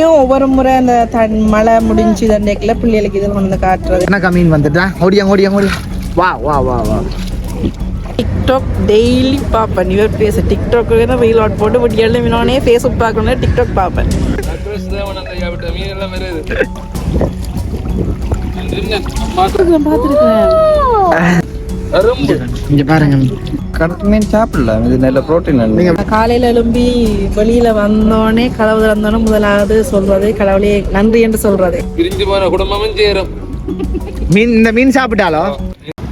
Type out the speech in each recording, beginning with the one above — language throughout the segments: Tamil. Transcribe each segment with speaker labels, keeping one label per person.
Speaker 1: எப்பயும் ஒவ்வொரு முறை அந்த தன் மழை முடிஞ்சு தண்டைக்குள்ள பிள்ளைகளுக்கு இது வந்து காட்டுறது.
Speaker 2: என்ன மீன் வந்துட்டேன் ஓடியாங்க ஓடியாங்க ஓடியா. வா வா வா வா.
Speaker 1: டிக்டாக் டெய்லி பார்ப்பேன். இவர் பேச. டிக்டாக் ரீல் அவுட் போட்டு பட் எழுமினோடனே ஃபேஸ்புக் பார்க்கணும் டிக்டாக் பார்ப்பேன்.
Speaker 2: இங்க பாருங்க.
Speaker 3: கடத்து மீன் சாப்பிடல. இது நல்ல ப்ரோட்டீன்
Speaker 2: நீங்க
Speaker 1: காலையில எழும்பி வெளியில வந்தோடனே கடவுள் வந்தோடனே முதலாவது சொல்றது கடவுளே நன்றி என்று சொல்றது.
Speaker 4: பிரிஞ்சு போன குடும்பமும் சேரும்.
Speaker 2: மீன் இந்த மீன் சாப்பிட்டாலோ?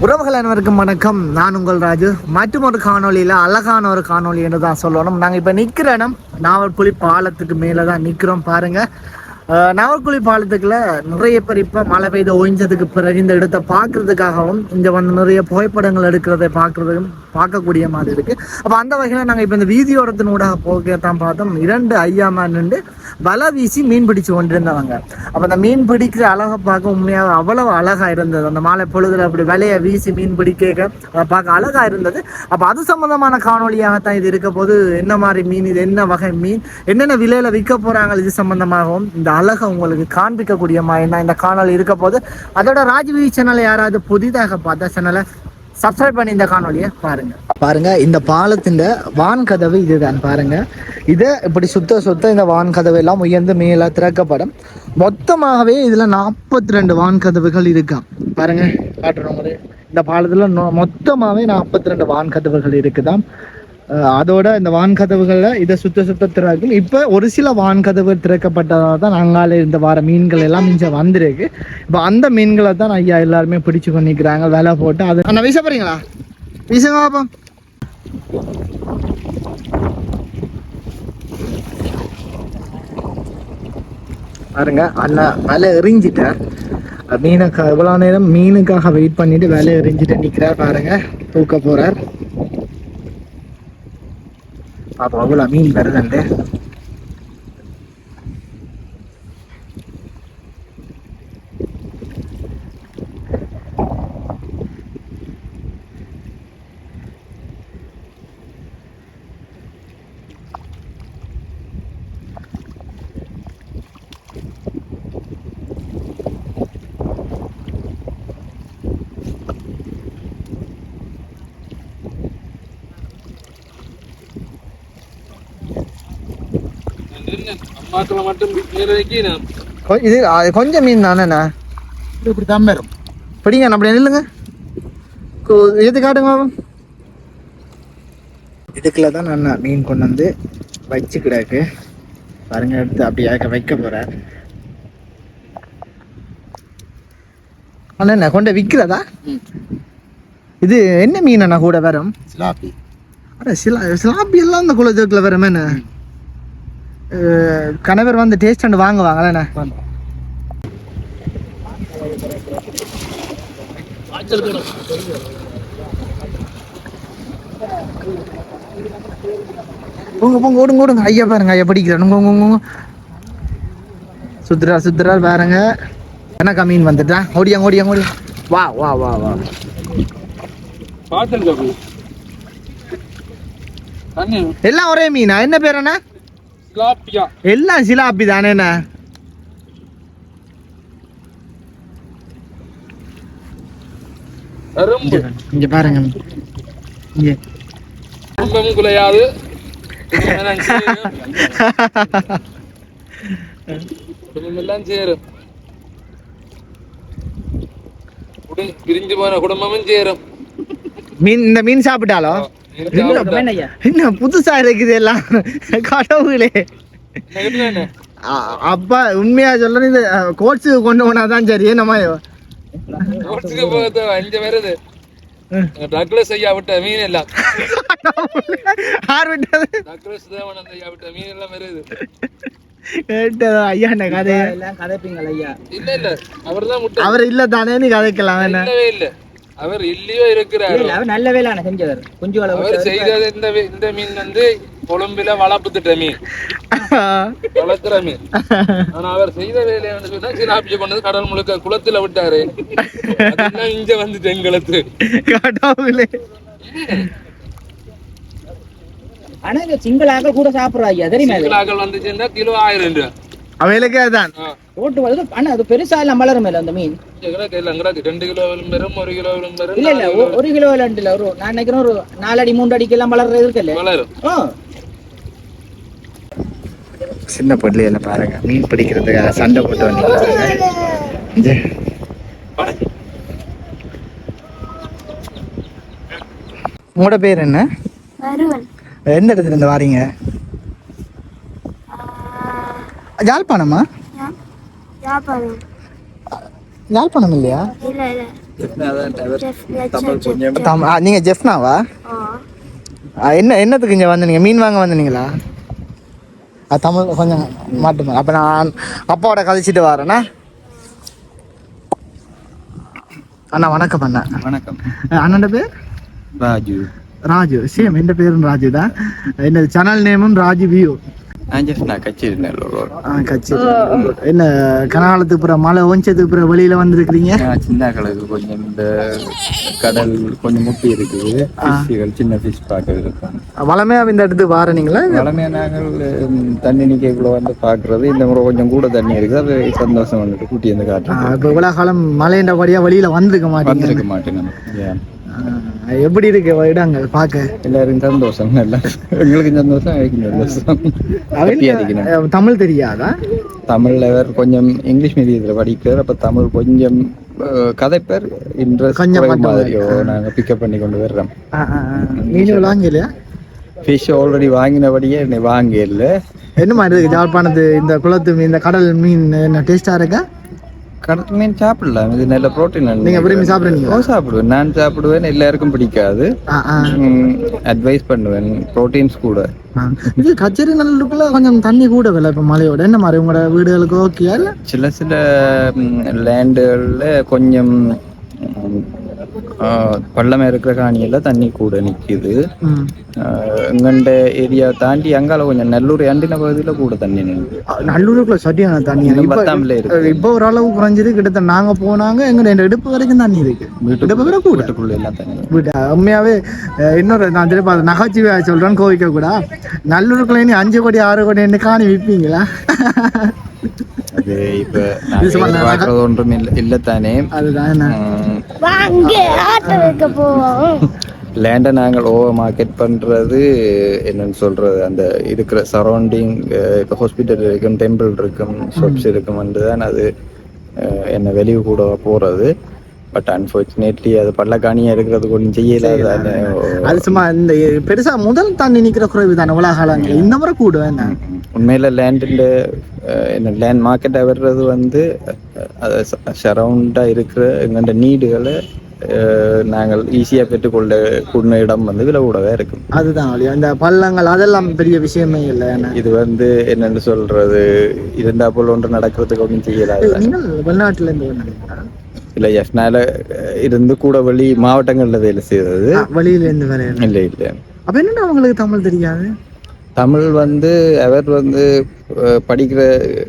Speaker 2: உறவுகள் அனைவருக்கும் வணக்கம். நான் உங்கள் ராஜு. மற்றும் ஒரு காணொளியில் அழகான ஒரு காணொளி என்று தான் சொல்லணும். நாங்கள் இப்போ நிற்கிற இடம் நாவல்குழி பாலத்துக்கு மேலே தான் நிற்கிறோம் பாருங்க. நாகர்குழி பாலத்துக்குள்ள நிறைய பேர் இப்போ மழை பெய்து ஓய்ஞ்சதுக்கு பிறகு இந்த இடத்தை பார்க்கறதுக்காகவும் இங்கே வந்து நிறைய புகைப்படங்கள் எடுக்கிறதை பார்க்குறதுக்கும் பார்க்கக்கூடிய மாதிரி இருக்கு. அப்போ அந்த வகையில் நாங்கள் இப்போ இந்த வீதியோரத்தினூடாக போக தான் பார்த்தோம். இரண்டு ஐயாமா நின்று வலை வீசி மீன் பிடிச்சு கொண்டிருந்தவங்க. அப்போ அந்த மீன் பிடிக்கிற அழகை பார்க்க உண்மையாக அவ்வளவு அழகா இருந்தது. அந்த மாலை பொழுதுல அப்படி வலையை வீசி மீன் பிடிக்க அதை பார்க்க அழகா இருந்தது. அப்போ அது சம்பந்தமான காணொலியாகத்தான் இது இருக்க போது என்ன மாதிரி மீன் இது என்ன வகை மீன் என்னென்ன விலையில விற்க போறாங்க இது சம்பந்தமாகவும் இந்த அழகை உங்களுக்கு காண்பிக்கக்கூடிய மாதிரி தான் இந்த காணொளி இருக்க போது அதோட ராஜ்வீ சேனலை யாராவது புதிதாக பார்த்த சேனலை சப்ஸ்கிரைப் பண்ணி இந்த காணொலியை பாருங்க. பாருங்க இந்த பாலத்தின் வான் கதவு இதுதான். பாருங்க இதை இப்படி சுத்த சுத்த இந்த வான் கதவு எல்லாம் உயர்ந்து மேல திறக்கப்படும். மொத்தமாகவே இதுல நாற்பத்தி ரெண்டு வான் கதவுகள் இருக்காம் பாருங்க காட்டுறோம். இந்த பாலத்துல நொ- நாற்பத்தி ரெண்டு வான் கதவுகள் இருக்குதாம். அதோட இந்த வான்கதவுகளில் இதை சுத்த சுத்த திறக்கும். இப்ப ஒரு சில வான்கதவு திறக்கப்பட்டதால தான் அங்கால இந்த வார மீன்கள் எல்லாம் மிஞ்ச வந்திருக்கு. இப்ப அந்த மீன்களை தான் ஐயா எல்லாருமே பிடிச்சு பண்ணிக்கிறாங்க விலை போட்டு. அது அண்ணா வீச போறீங்களா? வீசுங்க பாப்போம் பாருங்க அண்ணா விலை எரிஞ்சிட்டேன் மீனுக்கா இவ்வளோ நேரம் மீனுக்காக வெயிட் பண்ணிட்டு விலை எரிஞ்சிட்டு நிற்கிறார் பாருங்க தூக்க போறார். பாப்போம். அவ்வளோ மீன் வருதுண்டு இது கொஞ்சம் மீன் தானேண்ணா இது இப்படி தான் வரும். பிடிங்க அப்படி நில்லுங்க. கு- எது காட்டுங்க. இதுக்குள்ள தான் நான் மீன் கொண்டு வந்து வச்சு கிடக்கு பாருங்க எடுத்து அப்படி அழக வைக்க போறேன் அண்ணா கொண்டு விற்கிறதா? இது என்ன மீன் அண்ணா கூட வரும்?
Speaker 3: சிலாப்பி
Speaker 2: அட சிலா சிலாப்பி எல்லாம் இந்த குலத்துக்குள்ள வரும் என்ன கணவர் வந்து டேஸ்ட் அண்ட் வாங்குவாங்களே என்ன? போங்க போங்க ஓடுங்க ஓடுங்க. ஐயா பாருங்க ஐயா படிக்கிறான் சுத்துறா சுத்துறா பாருங்க. எனக்கா மீன் வந்துட்டா? ஓடியாங்க ஓடியாங்க ஓடியா வா வா வா வா. எல்லாம் ஒரே மீனா? என்ன பேர்
Speaker 4: ஸ்லாப்பியா
Speaker 2: எல்லாம் சிலாப்பி தானேண்ணா இங்க பாருங்க இங்க.
Speaker 4: குலையாது. குடும்பம் சேரும். பிரிஞ்சு போன குடும்பமும் சேரும்.
Speaker 2: மீன் இந்த மீன் சாப்பிட்டாலோ? என்ன புதுசா இருக்குது எல்லாம்? கடவுளே. அப்பா உண்மையா சொல்றேன் இது கோட்ஸுக்கு கொண்டு போனாதான் சரி நம்ம
Speaker 4: ரோட்டுக்கு போகிறது அஞ்சு வருது டக்ளஸ் ஐயா விட்ட மீன் எல்லாம்.
Speaker 2: யார் விட்டது?
Speaker 4: டக்ளஸ் தேவனந்த ஐயா விட்ட மீன் எல்லாம் வருது
Speaker 2: ஐயா என்ன கதைய
Speaker 4: இல்ல இல்ல அவர்தான் முட்டை.
Speaker 2: அவர் இல்ல தானே நீ கதைக்கலாம்
Speaker 4: இல்லவே இல்ல. அவர் இல்லையோ இருக்கிறாரு?
Speaker 5: நல்ல வேலை செஞ்சவர். கொஞ்சம்
Speaker 4: அவர் செய்தது இந்த இந்த மீன் வந்து கொழும்புல வளர்ப்புத்திட்ட மீன். வளர்க்குற மீன். ஆனா அவர் செய்த வேலையை வந்து சொன்னா சிலாப்பிய பண்ணது கடல் முழுக்க குளத்துல விட்டாரு. இங்க வந்துட்டு எங்களுக்கு.
Speaker 2: கடவுளே.
Speaker 5: ஆனா இந்த சிங்களாக கூட சாப்பிடுறா ஐயா தெரியுமா?
Speaker 4: சிங்களாக்கள் வந்துச்சுன்னா கிலோ ஆயிரம் ரூபாய்.
Speaker 2: அவைகளுக்கே அதுதான்.
Speaker 4: ஆ.
Speaker 5: ரோட்டு வந்து ஆனா அது பெருசா எல்லாம் வளரும் மேல அந்த மீன்?
Speaker 4: ரெண்டு கிலோ வரும் ஒரு கிலோ வரும்
Speaker 5: இல்ல இல்ல ஒரு கிலோ ரெண்டு இல்ல ஒரு நான் நினைக்கிறேன் ஒரு நாலு அடி மூன்று அடிக்கு எல்லாம் வளர்றது இருக்குல்ல ஆ.
Speaker 2: சின்ன பொருளையில பாருங்க. மீன் பிடிக்கிறதுக்காக சண்டை போட்டு வந்து உங்களோட பேர் என்ன? எந்த இடத்துல இருந்து வாரீங்க? யாழ்ப்பாணமா? யாழ்ப்பாணம் இல்லையா நீங்க ஜெஃப்னாவா? என்ன என்னத்துக்கு இங்க வந்தீங்க? மீன் வாங்க வந்தீங்களா? தமிழ் கொஞ்சம் மாட்டுமா? அப்ப நான் அப்பாவோட கழிச்சிட்டு வரேண்ணா அண்ணா வணக்கம் அண்ணா.
Speaker 3: வணக்கம்.
Speaker 2: அண்ணன் பேர்?
Speaker 3: ராஜு.
Speaker 2: ராஜு சேம். எந்த பேரும் ராஜு தான். என்ன சேனல் நேமும் ராஜு வியூ. என்ன கனகாலத்துக்கு பிற மழை ஒஞ்சதுக்கு பிற வெளியில வந்திருக்கிறீங்க?
Speaker 3: சின்ன கலருக்கு கொஞ்சம் இந்த கடல் கொஞ்சம் முட்டி இருக்குது. ஃபிஷ்கள் சின்ன ஃபிஷ் பார்க்க இருக்கும்.
Speaker 2: வளமையா இந்த இடத்துக்கு வாரனீங்களா?
Speaker 3: வளமையாக நாங்கள் தண்ணி நிற்கக்குள்ள வந்து பார்க்கறது. இந்த முறை கொஞ்சம் கூட தண்ணி இருக்குது. அது சந்தோஷம் வந்துட்டு கூட்டி வந்து காட்டுறது.
Speaker 2: இப்போ இவ்வளோ காலம் மழைண்டபடியா வெளியில வந்திருக்க மாட்டீங்க.
Speaker 3: வந்திருக்க?
Speaker 2: ஆ, எப்படி இருக்கு? இடங்கள் பார்க்க.
Speaker 3: எல்லாருக்கும் சந்தோஷம். எங்களுக்கு சந்தோஷம்
Speaker 2: தமிழ் தெரியாதா?
Speaker 3: தமிழ்ல வேற கொஞ்சம் இங்கிலீஷ் மீடியத்துல படிக்கிறார். அப்ப தமிழ் கொஞ்சம் கதைப்பேர் இன்ட்ரெஸ்ட்
Speaker 2: கொஞ்சம்
Speaker 3: மாதிரியோ நாங்க பிக்கப் பண்ணி கொண்டு வர்றோம்.
Speaker 2: மீன் வாங்கலையா
Speaker 3: ஃபிஷ் ஆல்ரெடி வாங்கினபடியே வாங்க இல்லை
Speaker 2: என்ன மாதிரி இருக்கு? ஜாழ்ப்பாணத்து இந்த குளத்து மீன் இந்த கடல் மீன் என்ன டேஸ்டா இருக்கா?
Speaker 3: கடல் மீன் சாப்பிடலாம். இது நல்ல ப்ரோட்டீன்
Speaker 2: நீங்க விரும்பி சாப்பிடுறீங்களா?
Speaker 3: ஓ சாப்பிடுவேன். நான் சாப்பிடுவேன். எல்லாருக்கும் பிடிக்காது. அட்வைஸ் பண்ணுவேன். ப்ரோட்டீன்ஸ் கூட.
Speaker 2: இது கச்சேரி நல்லுக்குள்ள கொஞ்சம் தண்ணி கூட விலை இப்போ மழையோட. என்ன மாதிரி உங்களோட வீடுகளுக்கு இல்லை?
Speaker 3: சில சில லேண்டுகளில் கொஞ்சம் பள்ளமா இருக்கிற காணியில தண்ணி கூட நிக்குது.
Speaker 2: ம்.
Speaker 3: எங்கண்ட ஏரியா தாண்டி அங்கால கொஞ்சம் நல்லூர் அண்டின பகுதியில கூட தண்ணி நிற்குது
Speaker 2: நல்லூருக்குள்ள சரியான தண்ணி.
Speaker 3: பத்தாமலே இருக்கு.
Speaker 2: இப்போ ஓரளவு குறைஞ்சிரு கிட்டத்தட்ட நாங்க போனாங்க எங்க இடுப்பு வரைக்கும் தண்ணி இருக்கு. இடுப்பு வரை
Speaker 3: வீட்டுக்குள்ள எல்லாம் தண்ணி
Speaker 2: வீட்டு உண்மையாவே இன்னொரு நான் திரும்ப அதை நகைச்சுவையா சொல்றேன் கோவிக்க கூட நல்லூருக்குள்ள அஞ்சு கோடி ஆறு கோடி காணி விற்பீங்களா
Speaker 3: அது இப்ப ஒன்றும் இல்ல
Speaker 2: அதுதான்
Speaker 6: வைக்க போவோம்.
Speaker 3: லேண்டை நாங்கள் ஓவர் மார்க்கெட் பண்றது என்னன்னு சொல்றது அந்த இருக்கிற சரௌண்டிங் இப்போ ஹாஸ்பிட்டல் இருக்கும் டெம்பிள் இருக்கும் ஷாப்ஸ் இருக்கும் தான் அது என்ன வெளியே கூட போறது. பட் அன்ஃபார்ச்சுனேட்லி அது பள்ளக்காணியா இருக்கிறதுக்கு ஒன்றும் செய்யல.
Speaker 2: அது சும்மா இந்த பெருசா முதல் தண்ணி நிக்கிற குறைவு தானே உலகாலங்கள் இந்த முறை கூட என்ன?
Speaker 3: உண்மையில லேண்டில் என்ன லேண்ட் மார்க்கெட்டாக வர்றது வந்து சரௌண்டாக இருக்கிற எங்கள்ட நீடுகளை நாங்கள் ஈஸியாக பெற்றுக்கொள்ள கூடின இடம் வந்து விலை கூடவே இருக்கும்.
Speaker 2: அதுதான். அந்த பள்ளங்கள் அதெல்லாம் பெரிய விஷயமே இல்லை
Speaker 3: இது வந்து என்னன்னு சொல்றது? இருந்தா போல ஒன்று நடக்கிறதுக்கு ஒன்றும் செய்யலாது
Speaker 2: நீங்கள் வெளிநாட்டுல இருந்து வந்தீங்களா?
Speaker 3: இல்லை எஃப்னால இருந்து கூட வழி மாவட்டங்களில் வேலை செய்தது
Speaker 2: வெளியில இருந்து வேற
Speaker 3: இல்லை இல்லை.
Speaker 2: அப்ப என்னடா அவங்களுக்கு தமிழ் தெரியாது?
Speaker 3: தமிழ் வந்து அவர் வந்து படிக்கிற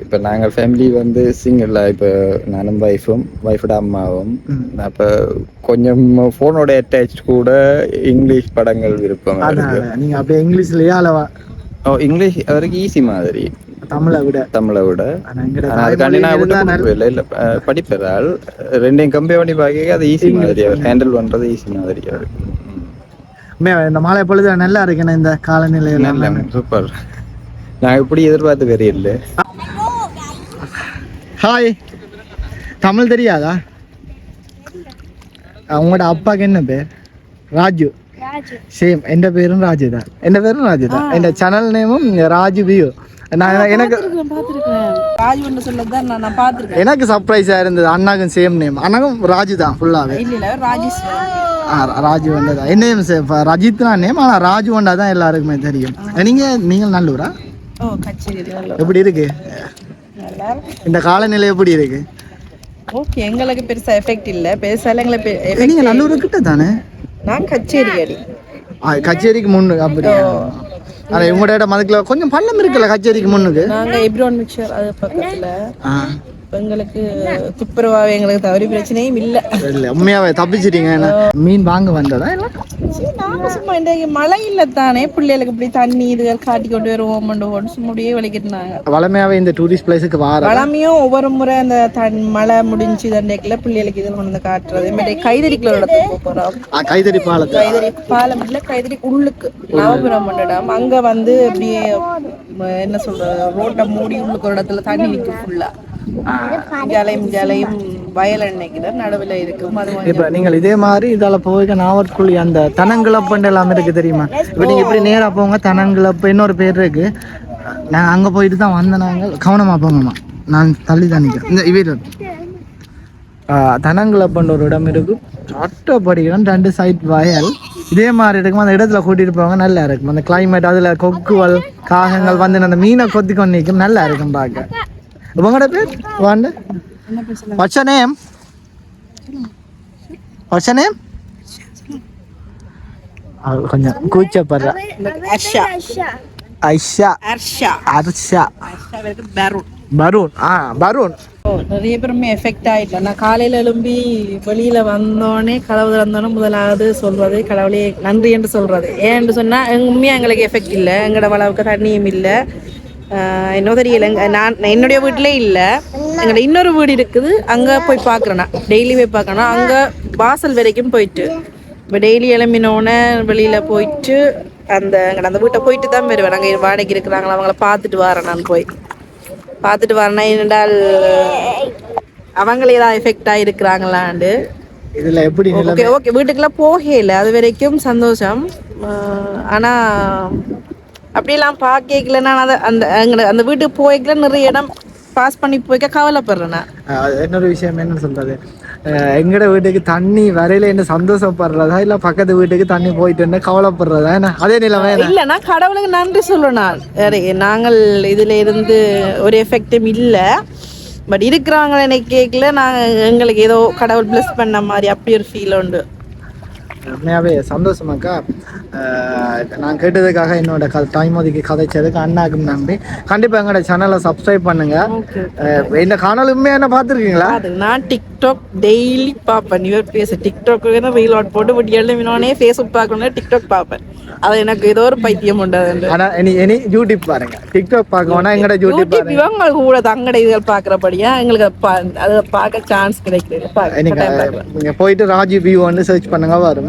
Speaker 3: இப்போ நாங்கள் ஃபேமிலி வந்து சிங்கிள் இப்போ நானும் ஒய்ஃபும் ஒய்ஃபோட அம்மாவும். அப்போ கொஞ்சம் ஃபோனோட அட்டாச் கூட இங்கிலீஷ் படங்கள் விருப்பம்
Speaker 2: அதான்
Speaker 3: அவருக்கு.
Speaker 2: அதான். நீங்க அப்படியே இங்கிலீஷ்லயே அளவா
Speaker 3: ஓ இங்கிலீஷ் அவருக்கு ஈஸி மாதிரி.
Speaker 2: தமிழை விட.
Speaker 3: தமிழை விட. இல்லை. படிப்பதால் ரெண்டையும் கம்பேர் பண்ணி பார்க்க அது ஈஸி மாதிரி அவர் ஹேண்டில் பண்றது ஈஸி மாதிரி அவருக்கு
Speaker 2: உண்மையா, இந்த மாலை பொழுது நல்லா இருக்கேன் இந்த காலநிலை
Speaker 3: சூப்பர் நான் இப்படி எதிர்பார்த்து வேற இல்லை.
Speaker 2: ஹாய் தமிழ் தெரியாதா? உங்களோட அப்பாக்கு என்ன பேர்? ராஜு. சேம் எந்த பேரும் ராஜு தான். எந்த பேரும் ராஜு தான். எந்த சேனல் நேமும் ராஜு வியூ நான் எனக்கு
Speaker 1: ராஜ் ஒன்று சொல்லதான் நான் நான் பார்த்துருக்கேன்
Speaker 2: எனக்கு சர்ப்ரைஸா இருந்தது அண்ணாக்கும் சேம் நேம் அண்ணாக்கும் ராஜு தான் ஃபுல்லாவே
Speaker 1: இல்ல
Speaker 2: ஆ, ராஜு வண்டா தான். என்ன நேம் ரஜித் தான் நேம் ஆனால் ராஜு வண்டா தான் எல்லாருக்குமே தெரியும். நீங்க நீங்கள் நல்லூரா?
Speaker 1: ஓ கச்சேரி நல்லா
Speaker 2: எப்படி இருக்கு? இந்த காலநிலை எப்படி இருக்கு?
Speaker 1: ஓகே எங்களுக்கு பெருசா எஃபெக்ட் இல்ல. பெருசால எங்களை
Speaker 2: நீங்க நல்லூர் கிட்ட தானே?
Speaker 1: நான் கச்சேரி அடி.
Speaker 2: ஆ, கச்சேரிக்கு முன்னு அப்படி ஆனா இவங்களோட இடம் அதுக்குள்ள கொஞ்சம் பள்ளம் இருக்குல்ல கச்சேரிக்கு முன்னுக்கு?
Speaker 1: நாங்க எப்ரோன் மிக்சர் அது பக்கத்துல. எங்களுக்கு துப்புரவாக எங்களுக்கு தவறி பிரச்சனையும் இல்லை.
Speaker 2: இல்ல உண்மையாவே தப்பிச்சிட்டீங்க? மீன் வாங்க வந்ததா இல்ல
Speaker 1: சும்மா இந்த மழை இல்லை தானே பிள்ளைகளுக்கு இப்படி தண்ணி இதுகள் காட்டி கொண்டு வருவோம் சும்மா முடியே வலிக்கிட்டுனாங்க
Speaker 2: வளமையாவே இந்த டூரிஸ்ட் பிளேஸுக்கு வார
Speaker 1: வளமையும் ஒவ்வொரு முறை அந்த தன் மழை முடிஞ்சு தண்டைக்குள்ள பிள்ளைகளுக்கு இதில் கொண்டு வந்து காட்டுறது. மாதிரி கைதறிக்குள்ள இடத்துக்கு போக போறோம்.
Speaker 2: கைத்தறி பாலத்தை.
Speaker 1: கைதறி பாலம் இல்ல கைதறி உள்ளுக்கு நவபுரம் மண்டடம் அங்க வந்து அப்படியே என்ன சொல்றது ரோட்டை மூடி உள்ளுக்கு ஒரு இடத்துல தண்ணி நிற்கும் ஃபுல்லா ஜலையும் ஜலையும் வயல் எண்ணெய்க்கு நடுவில் இருக்கும்.
Speaker 2: இப்ப நீங்கள் இதே மாதிரி இதால போய் நாவற்குழி அந்த தனங்கிழப்புன்னு எல்லாம் இருக்கு தெரியுமா? இப்ப நீங்க இப்படி நேரா போங்க தனங்கிழப்பு இன்னொரு பேர் இருக்கு. நான் அங்க போயிட்டு தான் வந்தேன் நாங்கள் கவனமா போங்கம்மா. நான் தள்ளி தான் நிற்கிறேன் இந்த இவர். தனங்கிழப்புன்ற ஒரு இடம் இருக்கு. அட்டப்படிக்கிறோம் ரெண்டு சைட் வயல். இதே மாதிரி இருக்கும்? அந்த இடத்துல கூட்டிட்டு போவாங்க நல்லா இருக்கும். அந்த கிளைமேட் அதுல கொக்குவல் காகங்கள் வந்து அந்த மீனை கொத்தி கொண்டு நிற்கும் நல்லா இருக்கும் பார்க்க. உங்களோட பேர்? வாண்டு? What's your name? அவ கொஞ்சம் கூச்சப்படுறா.
Speaker 1: அர்ஷா.
Speaker 2: ஐஷா
Speaker 1: அர்ஷா.
Speaker 2: அர்ஷா.
Speaker 1: அர்ஷா பேரூன்.
Speaker 2: பரூன். ஆ பரூன்.
Speaker 1: நிறைய பேருமே எஃபெக்ட் ஆயிட்டேன் நான் காலையில எழும்பி வெளியில வந்தோடனே கதவு திறந்தோடனே முதலாவது சொல்றது கடவுளே நன்றி என்று சொல்றது. ஏன்னு சொன்னா எங்க உண்மையா எங்களுக்கு எஃபெக்ட் இல்லை. எங்களோட வளவுக்கு தண்ணியும் இல்லை. என்ன தெரியல. நான் என்னுடைய வீட்டிலே இல்லை. எங்களோட இன்னொரு வீடு இருக்குது. அங்கே போய் பார்க்குறேன் நான். டெய்லி போய் பார்க்கறேன் அங்கே வாசல் வரைக்கும் போயிட்டு. இப்போ டெய்லி எழும்பினோடனே வெளியில் போயிட்டு அந்த எங்கட அந்த வீட்டை போயிட்டு தான் வருவேன். நாங்கள் வாடகைக்கு இருக்கிறாங்களா அவங்கள பார்த்துட்டு வரேன் நான் போய். பார்த்துட்டு வரேன்னா என்னடால் அவங்களே ஏதாவது எஃபெக்ட் ஆகிருக்கிறாங்களாண்டு
Speaker 2: இதுல எப்படி
Speaker 1: ஓகே ஓகே வீட்டுக்கெல்லாம் போகல. அது வரைக்கும் சந்தோஷம். ஆஹ் ஆனா அப்படியெல்லாம் பார்க்கல நான் அந்த அந்த வீட்டுக்கு போய்க்கல நிறைய இடம் பாஸ் பண்ணி போய்க்க கவலைப்படுறேன்
Speaker 2: இன்னொரு விஷயம் என்ன சொல்றது? எங்கட வீட்டுக்கு தண்ணி வரையில என்ன சந்தோஷப்படுறதா இல்ல பக்கத்து வீட்டுக்கு தண்ணி போயிட்டு என்ன கவலைப்படுறதா? என்ன? அதே நிலைமை என்ன?
Speaker 1: இல்ல நான் கடவுளுக்கு நன்றி வேற நாங்கள் இதுல இருந்து ஒரு எஃபெக்டும் இல்லை. பட் இருக்கிறாங்க எனக்கு கேட்கல நான் எங்களுக்கு ஏதோ கடவுள் பிளஸ் பண்ண மாதிரி அப்படி ஒரு ஃபீல் உண்டு.
Speaker 2: உண்மையாவே சந்தோஷமாக்கா நான் கேட்டதுக்காக என்னோட க டைம் ஒதுக்கி கதைச்சதுக்கு அண்ணாக்கும் நன்றி கண்டிப்பா எங்களோட சேனலை சப்ஸ்கிரைப் பண்ணுங்க. அஹ் இந்த காணொலி உண்மையா என்ன பார்த்துருக்கீங்களா?
Speaker 1: நான் டிக்டாக் டெய்லி பார்ப்பேன். இவர் பேச. டிக்டாக் ரீல் அவுட் போட்டு பட் எழுமினோடனே ஃபேஸ்புக் பார்க்கணும்னா டிக்டாக் பார்ப்பேன். அது எனக்கு ஏதோ ஒரு பைத்தியம் உண்டு
Speaker 2: ஆனா இனி இனி யூடியூப் பாருங்க. டிக்டாக் பார்க்க வேணா எங்கட யூடியூப்
Speaker 1: இவங்களுக்கு கூட தங்கட இதுகள் பார்க்குறபடியா எங்களுக்கு அது பார்க்க சான்ஸ் கிடைக்குது. பார்க்க
Speaker 2: நீங்க நீங்க போயிட்டு ராஜி வியூ வந்து சர்ச் பண்ணுங்க வருமா.